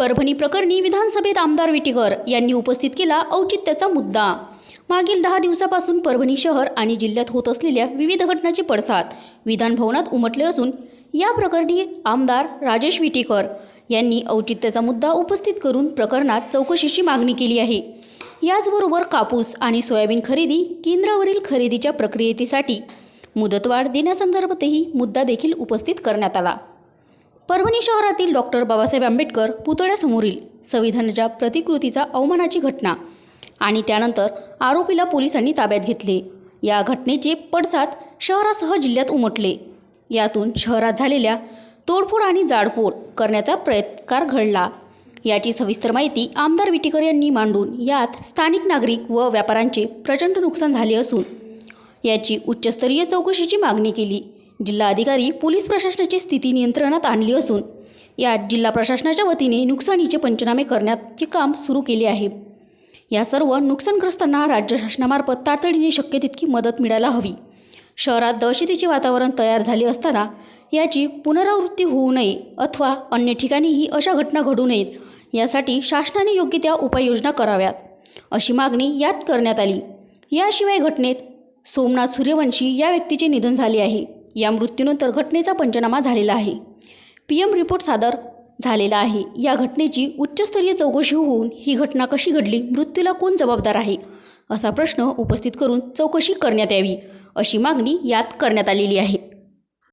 परभणी प्रकरणी विधानसभेत आमदार विटीकर यांनी उपस्थित केला औचित्याचा मुद्दा. मागील दहा दिवसापासून परभणी शहर आणि जिल्ह्यात होत असलेल्या विविध घटनांचे पडसाद विधानभवनात उमटले असून या प्रकरणी आमदार राजेश विटीकर यांनी औचित्याचा मुद्दा उपस्थित करून प्रकरणात चौकशीची मागणी केली आहे. याचबरोबर कापूस आणि सोयाबीन खरेदी केंद्रावरील खरेदीच्या प्रक्रियेसाठी मुदतवाढ देण्यासंदर्भातही मुद्दा देखील उपस्थित करण्यात आला. परभणी शहरातील डॉक्टर बाबासाहेब आंबेडकर पुतळ्यासमोरील संविधानाच्या प्रतिकृतीचा अवमानाची घटना आणि त्यानंतर आरोपीला पोलिसांनी ताब्यात घेतले. या घटनेचे पडसाद शहरासह जिल्ह्यात उमटले. यातून शहरात झालेल्या तोडफोड आणि जाडफोड करण्याचा प्रयत्कार घडला. याची सविस्तर माहिती आमदार विटीकर यांनी मांडून यात स्थानिक नागरिक व व्यापाऱ्यांचे प्रचंड नुकसान झाले असून याची उच्चस्तरीय चौकशीची मागणी केली. जिल्हाधिकारी पोलीस प्रशासनाची स्थिती नियंत्रणात आणली असून यात जिल्हा प्रशासनाच्या वतीने नुकसानीचे पंचनामे करण्याचे काम सुरू केले आहे. या सर्व नुकसानग्रस्तांना राज्य शासनामार्फत तातडीने शक्य तितकी मदत मिळायला हवी. शहरात दहशतीचे वातावरण तयार झाले असताना याची पुनरावृत्ती होऊ नये अथवा अन्य ठिकाणीही अशा घटना घडू नयेत यासाठी शासनाने योग्य त्या उपाययोजना कराव्यात अशी मागणी यात करण्यात आली. याशिवाय घटनेत सोमनाथ सूर्यवंशी या व्यक्तीचे निधन झाले आहे. या मृत्यूनंतर घटनेचा पंचनामा झालेला आहे. पी एम रिपोर्ट सादर झालेला आहे. या घटनेची उच्चस्तरीय चौकशी होऊन ही घटना कशी घडली मृत्यूला कोण जबाबदार आहे असा प्रश्न उपस्थित करून चौकशी करण्यात यावी अशी मागणी यात करण्यात आलेली आहे.